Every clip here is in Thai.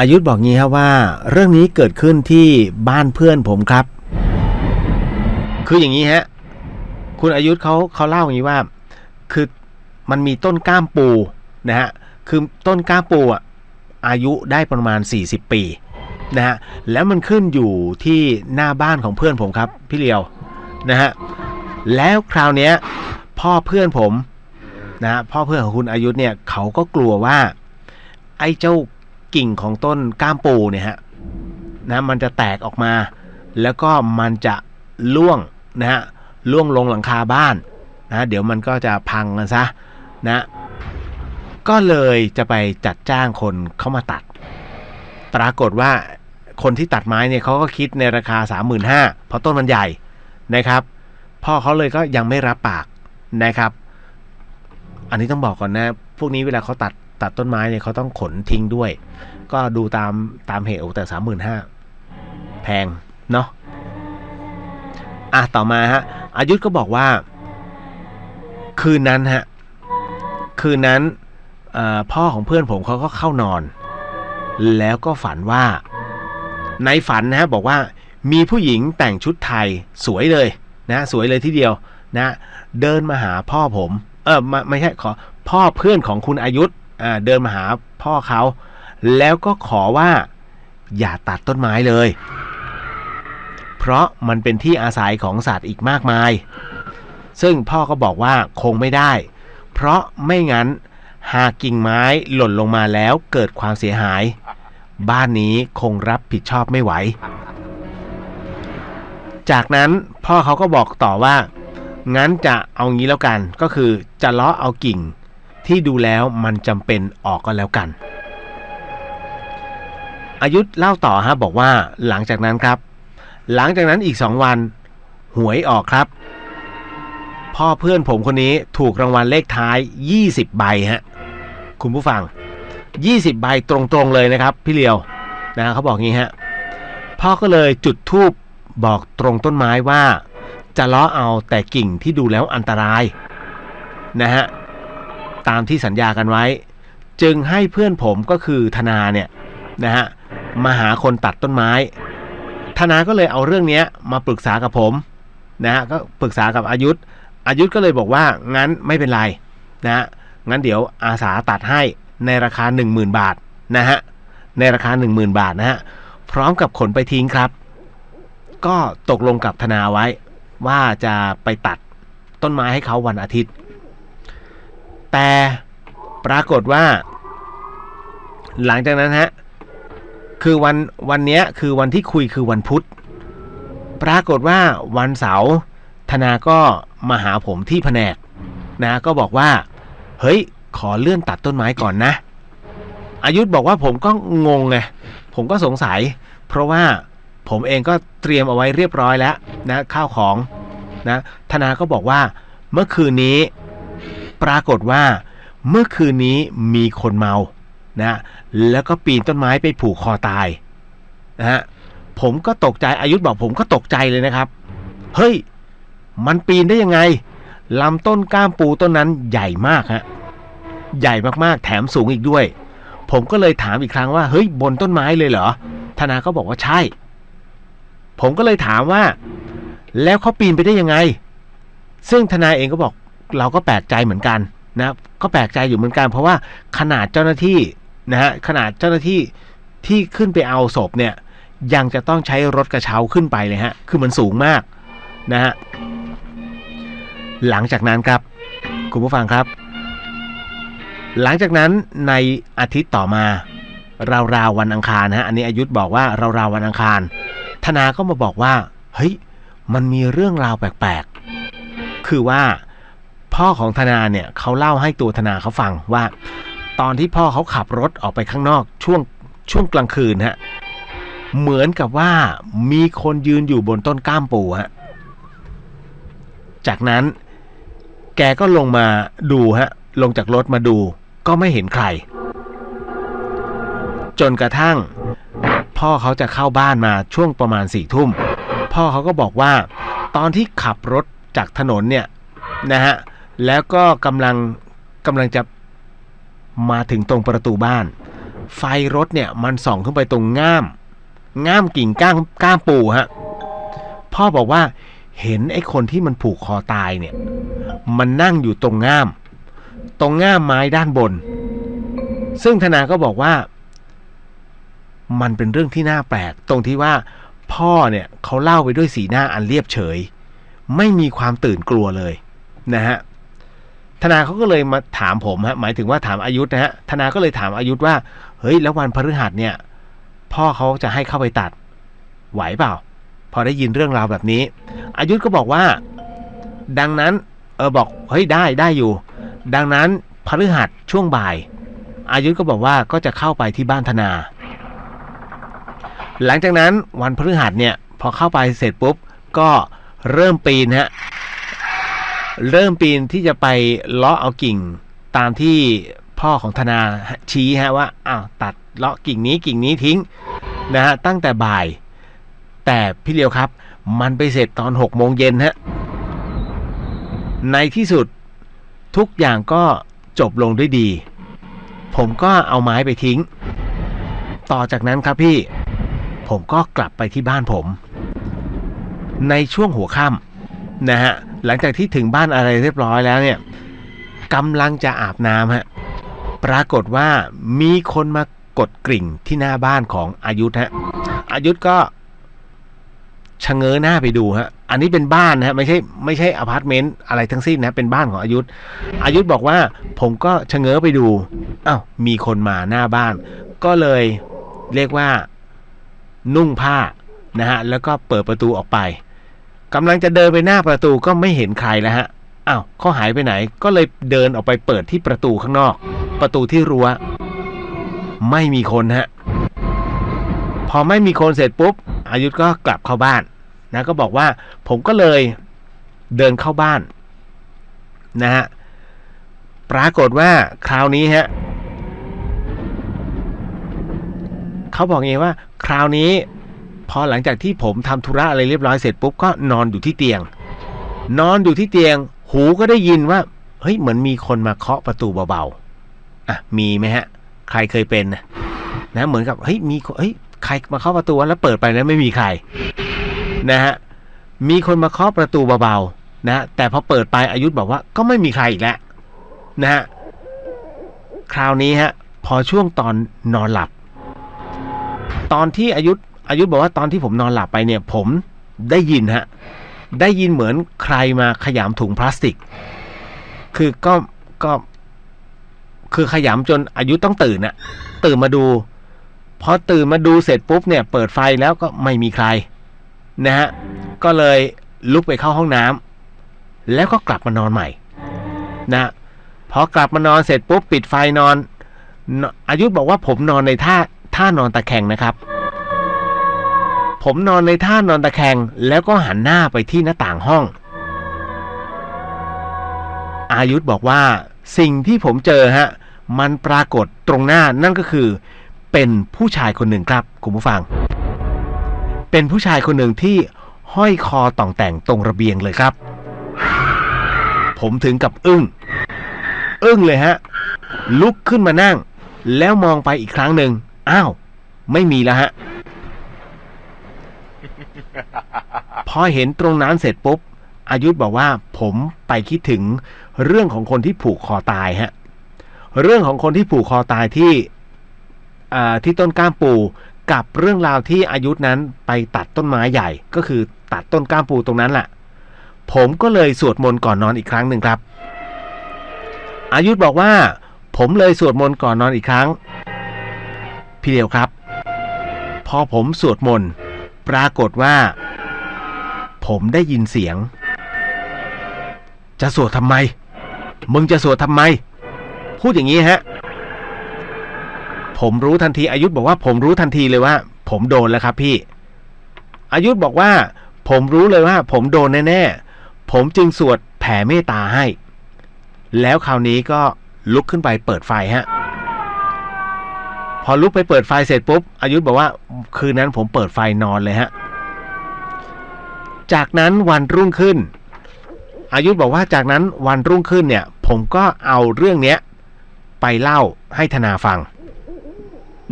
อายุธบอกงี้ครับว่า เรื่องนี้เกิดขึ้นที่บ้านเพื่อนผมครับ คืออย่างนี้ฮะ คุณอายุธเขาเขาเล่าอย่างนี้ว่า คือมันมีต้นก้ามปูนะฮะ คือต้นก้ามปูอะอายุได้ประมาณ 40 ปีนะฮะ แล้วมันขึ้นอยู่ที่หน้าบ้านของเพื่อนผมครับ พี่เลียวนะฮะ แล้วคราวเนี้ยพ่อเพื่อนผมนะฮะพ่อเพื่อนของคุณอายุธเนี่ยเขาก็กลัวว่า ไอ้เจ้า กิ่งของต้นก้ามปูเนี่ยฮะนะมันจะแตกออกมา แล้วก็มันจะล่วงนะฮะล่วงลงหลังคาบ้านนะเดี๋ยวมันก็จะพังกันซะนะก็เลยจะไปจัดจ้างคนเข้ามาตัด ปรากฏว่าคนที่ตัดไม้เนี่ยเขาก็คิดในราคา 35,000เพราะต้นมันใหญ่นะครับพ่อเขาเลยก็ยังไม่รับปากนะครับ อันนี้ต้องบอกก่อนนะ พวกนี้เวลาเขาตัด ตัดต้นไม้เนี่ยเขาต้องขนทิ้งด้วย ก็ดูตามตามเหตุแต่สามหมื่นห้าแพง เนาะอะต่อมาฮะอายุธก็บอกว่า คืนนั้นฮะคืนนั้นพ่อของเพื่อนผมเขาก็เข้านอน แล้วก็ฝันว่า ในฝันนะฮะบอกว่ามีผู้หญิงแต่งชุดไทยสวยเลยนะสวยเลยทีเดียวนะเดินมาหาพ่อผม เออไม่ไม่ใช่ขอพ่อเพื่อนของคุณอายุธ เดินมาหาพ่อเขา แล้วก็ขอว่าอย่าตัดต้นไม้เลย เพราะมันเป็นที่อาศัยของสัตว์อีกมากมาย ซึ่งพ่อก็บอกว่าคงไม่ได้ เพราะไม่งั้นหากกิ่งไม้หล่นลงมาแล้วเกิดความเสียหาย บ้านนี้คงรับผิดชอบไม่ไหว จากนั้นพ่อเขาก็บอกต่อว่า งั้นจะเอางี้แล้วกันก็คือจะเลาะเอากิ่ง ที่ดูแล้วมันจำเป็นออกก็แล้วกัน อายุธเล่าต่อฮะบอกว่าหลังจากนั้นครับ หลังจากนั้นอีกสองวัน หวยออกครับ พ่อเพื่อนผมคนนี้ถูกรางวัลเลขท้าย 20 ใบฮะคุณผู้ฟัง 20 ใบตรงๆเลยนะครับพี่เลียวนะเขาบอกงี้ฮะพ่อก็เลยจุดทูบบอกตรงต้นไม้ว่า จะลาะเอาแต่กิ่งที่ดูแล้วอันตรายนะฮะ ตามที่สัญญากันไว้ จึงให้เพื่อนผมก็คือธนาเนี่ยนะฮะมาหาคนตัดต้นไม้ ธนาก็เลยเอาเรื่องนี้มาปรึกษากับผมนะฮะก็ปรึกษากับอายุธอายุธก็เลยบอกว่างั้นไม่เป็นไรนะฮะงั้นเดี๋ยวอาสาตัดให้ในราคา 10,000 บาทนะฮะในราคา 10,000 บาทนะฮะพร้อมกับขนไปทิ้งครับ ก็ตกลงกับธนาไว้ว่าจะไปตัดต้นไม้ให้เขาวันอาทิตย์ แต่ปรากฏว่า หลังจากนั้นฮะคือวันวันนี้คือวันที่คุยคือวันพุธ ปรากฏว่าวันเสาร์ธนาก็มาหาผมที่แผนกนะก็บอกว่า เฮ้ย ขอเลื่อนตัดต้นไม้ก่อนนะ อายุธบอกว่าผมก็งงไงผมก็สงสัย เพราะว่าผมเองก็เตรียมเอาไว้เรียบร้อยแล้วนะข้าวของนะธนาก็บอกว่าเมื่อคืนนี้ ปรากฏว่า เมื่อคืนนี้มีคนเมานะแล้วก็ปีนต้นไม้ไปผูกคอตายนะฮะผมก็ตกใจอายุธบอกผมก็ตกใจเลยนะครับ เฮ้ย มันปีนได้ยังไงลำต้นก้ามปูต้นนั้นใหญ่มากฮะใหญ่มากๆแถมสูงอีกด้วย ผมก็เลยถามอีกครั้งว่า เฮ้ย บนต้นไม้เลยเหรอธนาก็บอกว่าใช่ ผมก็เลยถามว่า แล้วเขาปีนไปได้ยังไง ซึ่งทนายเองก็บอก เราก็แปลกใจเหมือนกันนะก็แปลกใจอยู่เหมือนกัน เพราะว่าขนาดเจ้าหน้าที่นะฮะขนาดเจ้าหน้าที่ที่ขึ้นไปเอาศพเนี่ยยังจะต้องใช้รถกระเช้าขึ้นไปเลยฮะ คือมันสูงมากนะฮะ หลังจากนั้นครับ คุณผู้ฟังครับ หลังจากนั้นในอาทิตย์ต่อมา ราวๆวันอังคารนะฮะ อันนี้อายุธบอกว่าราวๆวันอังคาร ธนาก็มาบอกว่า เฮ้ย มันมีเรื่องราวแปลกๆ คือว่า พ่อของธนาเนี่ยเขาเล่าให้ตัวธนาเขาฟังว่า ตอนที่พ่อเขาขับรถออกไปข้างนอกช่วงช่วงกลางคืนฮะเหมือนกับว่ามีคนยืนอยู่บนต้นก้ามปูฮะจากนั้นแกก็ลงมาดูฮะลงจากรถมาดูก็ไม่เห็นใคร จนกระทั่ง พ่อเขาจะเข้าบ้านมาช่วงประมาณสี่ทุ่ม พ่อเขาก็บอกว่า ตอนที่ขับรถจากถนนเนี่ยนะฮะ แล้วก็กำลังกำลังจะมาถึงตรงประตูบ้าน ไฟรถเนี่ยมันส่องขึ้นไปตรงง่าม ง่ามกิ่งก้ามก้ามปูฮะพ่อบอกว่าเห็นไอ้คนที่มันผูกคอตายเนี่ย มันนั่งอยู่ตรงง่าม ตรงง่ามไม้ด้านบน ซึ่งธนาก็บอกว่า มันเป็นเรื่องที่น่าแปลก ตรงที่ว่าพ่อเนี่ยเขาเล่าไปด้วยสีหน้าอันเรียบเฉย ไม่มีความตื่นกลัวเลยนะฮะ ธนาเขาก็เลยมาถามผมฮะหมายถึงว่าถามอายุนะฮะธนาก็เลยถามอายุว่า เฮ้ย แล้ววันพฤหัสเนี่ย พ่อเขาจะให้เข้าไปตัด ไหวเปล่า พอได้ยินเรื่องราวแบบนี้ อายุก็บอกว่า ดังนั้นเออบอกเฮ้ยได้ได้อยู่ ดังนั้นพฤหัสช่วงบ่าย อายุก็บอกว่าก็จะเข้าไปที่บ้านธนา หลังจากนั้นวันพฤหัสเนี่ยพอเข้าไปเสร็จปุ๊บก็เริ่มปีนฮะ เริ่มปีนที่จะไปเลาะเอากิ่งตามที่พ่อของธนาชี้ฮะว่าอ้าวตัดเลาะกิ่งนี้กิ่งนี้ทิ้งนะฮะตั้งแต่บ่าย แต่พี่เลียวครับ มันไปเสร็จตอน6โมงเย็นฮะในที่สุดทุกอย่างก็จบลงด้วยดี ผมก็เอาไม้ไปทิ้ง ต่อจากนั้นครับพี่ ผมก็กลับไปที่บ้านผม ในช่วงหัวค่ำนะฮะ หลังจากที่ถึงบ้านอะไรเรียบร้อยแล้วเนี่ยกำลังจะอาบน้ำฮะปรากฏว่ามีคนมากดกริ่งที่หน้าบ้านของอายุธฮะอายุธก็ชะเง้อหน้าไปดูฮะ อันนี้เป็นบ้านนะฮะไม่ใช่ไม่ใช่อพาร์ตเมนต์อะไรทั้งสิ้นนะ เป็นบ้านของอายุธอายุธบอกว่าผมก็ชะเง้อไปดูอ้าวมีคนมาหน้าบ้าน ก็เลยเรียกว่านุ่งผ้านะฮะแล้วก็เปิดประตูออกไป กำลังจะเดินไปหน้าประตูก็ไม่เห็นใครแล้วฮะอ้าวเขาหายไปไหนก็เลยเดินออกไปเปิดที่ประตูข้างนอก ประตูที่รั้ว ไม่มีคนฮะพอไม่มีคนเสร็จปุ๊บ อายุธก็กลับเข้าบ้านนะก็บอกว่าผมก็เลยเดินเข้าบ้านนะฮะปรากฏว่าคราวนี้ฮะเขาบอกเองว่า คราวนี้ พอหลังจากที่ผมทำธุระอะไรเรียบร้อยเสร็จปุ๊บก็นอนอยู่ที่เตียง นอนอยู่ที่เตียง หูก็ได้ยินว่าเฮ้ยเหมือนมีคนมาเคาะประตูเบาๆอะมีไหมฮะ ใครเคยเป็นนะเหมือนกับเฮ้ยมีเฮ้ยใครมาเคาะประตูแล้วเปิดไปแล้วไม่มีใครนะฮะมีคนมาเคาะประตูเบาๆนะแต่พอเปิดไปอายุธบอกว่าก็ไม่มีใครอีกแล้วนะฮะคราวนี้ฮะพอช่วงตอนนอนหลับ ตอนที่อายุธ อายุบอกว่าตอนที่ผมนอนหลับไปเนี่ย ผมได้ยินฮะ ได้ยินเหมือนใครมาขยำถุงพลาสติก คือก็ก็ คือขยำจนอายุต้องตื่นอะตื่นมาดูพอตื่นมาดูเสร็จปุ๊บเนี่ย เปิดไฟแล้วก็ไม่มีใคร นะฮะ ก็เลยลุกไปเข้าห้องน้ำแล้วก็กลับมานอนใหม่ นะพอกลับมานอนเสร็จปุ๊บปิดไฟนอนนอายุบอกว่าผมนอนในท่าท่านอนตะแคงนะครับ ผมนอนในท่านอนตะแคง แล้วก็หันหน้าไปที่หน้าต่างห้อง อายุธบอกว่า สิ่งที่ผมเจอฮะ มันปรากฏตรงหน้านั่นก็คือ เป็นผู้ชายคนหนึ่งครับ คุณผู้ฟัง เป็นผู้ชายคนหนึ่งที่ห้อยคอต่องแต่งตรงระเบียงเลยครับ ผมถึงกับอึ้ง อึ้งเลยฮะ ลุกขึ้นมานั่ง แล้วมองไปอีกครั้งหนึ่ง อ้าว ไม่มีแล้วฮะ พอเห็นตรงนั้นเสร็จปุ๊บ อายุธบอกว่าผมไปคิดถึงเรื่องของคนที่ผูกคอตายฮะ เรื่องของคนที่ผูกคอตายที่อ่าที่ต้นก้ามปูกับเรื่องราวที่อายุธนั้นไปตัดต้นไม้ใหญ่ ก็คือตัดต้นก้ามปูตรงนั้นแหละผมก็เลยสวดมนต์ก่อนนอนอีกครั้งหนึ่งครับ อายุธบอกว่า ผมเลยสวดมนต์ก่อนนอนอีกครั้ง พี่เดียวครับ พอผมสวดมนต์ ปรากฏว่า ผมได้ยินเสียง จะสวดทำไม มึงจะสวดทำไม พูดอย่างนี้ฮะ ผมรู้ทันทีอายุธบอกว่า ผมรู้ทันทีเลยว่า ผมโดนแล้วครับพี่ อายุธบอกว่า ผมรู้เลยว่า ผมโดนแน่ๆ ผมจึงสวดแผ่เมตตาให้ แล้วคราวนี้ก็ลุกขึ้นไปเปิดไฟฮะ พอลุกไปเปิดไฟเสร็จปุ๊บ อายุธบอกว่าคืนนั้นผมเปิดไฟนอนเลยฮะ จากนั้นวันรุ่งขึ้น อายุธบอกว่าจากนั้นวันรุ่งขึ้นเนี่ย ผมก็เอาเรื่องเนี้ยไปเล่าให้ธนาฟัง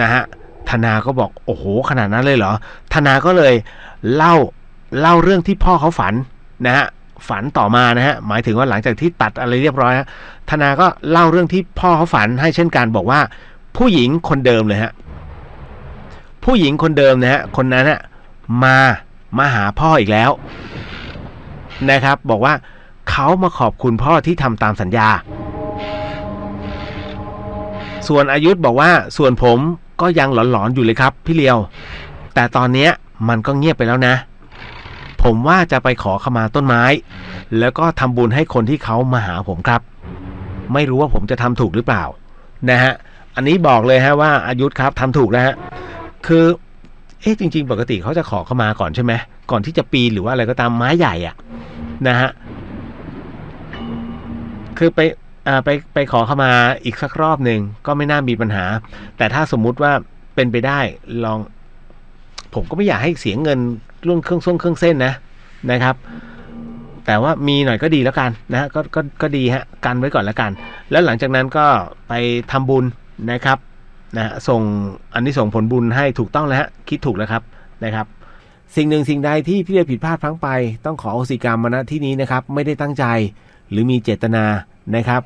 นะฮะธนาก็บอกโอ้โหขนาดนั้นเลยเหรอธนาก็เลยเล่าเล่าเรื่องที่พ่อเขาฝันนะฮะฝันต่อมานะฮะหมายถึงว่าหลังจากที่ตัดอะไรเรียบร้อยฮะธนาก็เล่าเรื่องที่พ่อเขาฝันให้เช่นกันบอกว่า ผู้หญิงคนเดิมเลยฮะผู้หญิงคนเดิมนะฮะคนนั้นฮะมามาหาพ่ออีกแล้ว นะครับ บอกว่าเขามาขอบคุณพ่อที่ทำตามสัญญา ส่วนอายุธบอกว่าส่วนผมก็ยังหลอนๆอยู่เลยครับ พี่เลียว แต่ตอนเนี้ยมันก็เงียบไปแล้วนะ ผมว่าจะไปขอขมาต้นไม้ แล้วก็ทำบุญให้คนที่เขามาหาผมครับ ไม่รู้ว่าผมจะทำถูกหรือเปล่า นะฮะ อันนี้บอกเลยฮะว่าอายุธครับทำถูกแล้วฮะคือเอ๊ะจริง ๆ ปกติเขาจะขอเข้ามาก่อนใช่ไหมก่อนที่จะปีนหรือว่าอะไรก็ตามไม้ใหญ่อะนะฮะคือไปอ่าไปไปขอเข้ามาอีกสักรอบหนึ่งก็ไม่น่ามีปัญหา แต่ถ้าสมมุติว่าเป็นไปได้ลอง ผมก็ไม่อยากให้เสียเงินรื่องเครื่องส่งเครื่องเส้นนะนะครับ แต่ว่ามีหน่อยก็ดีแล้วกันนะฮะก็ก็ก็ดีฮะกันไว้ก่อนแล้วกัน แล้วหลังจากนั้นก็ไปทำบุญ นะครับนะฮะส่งอันนี้ส่งผลบุญให้ถูกต้องแล้วฮะคิดถูกแล้วครับนะครับ สิ่งหนึ่งสิ่งใดที่พี่เรียผิดพลาดพลั้งไป ต้องขออโหสิกรรมมาณที่นี้นะครับ ไม่ได้ตั้งใจหรือมีเจตนานะครับ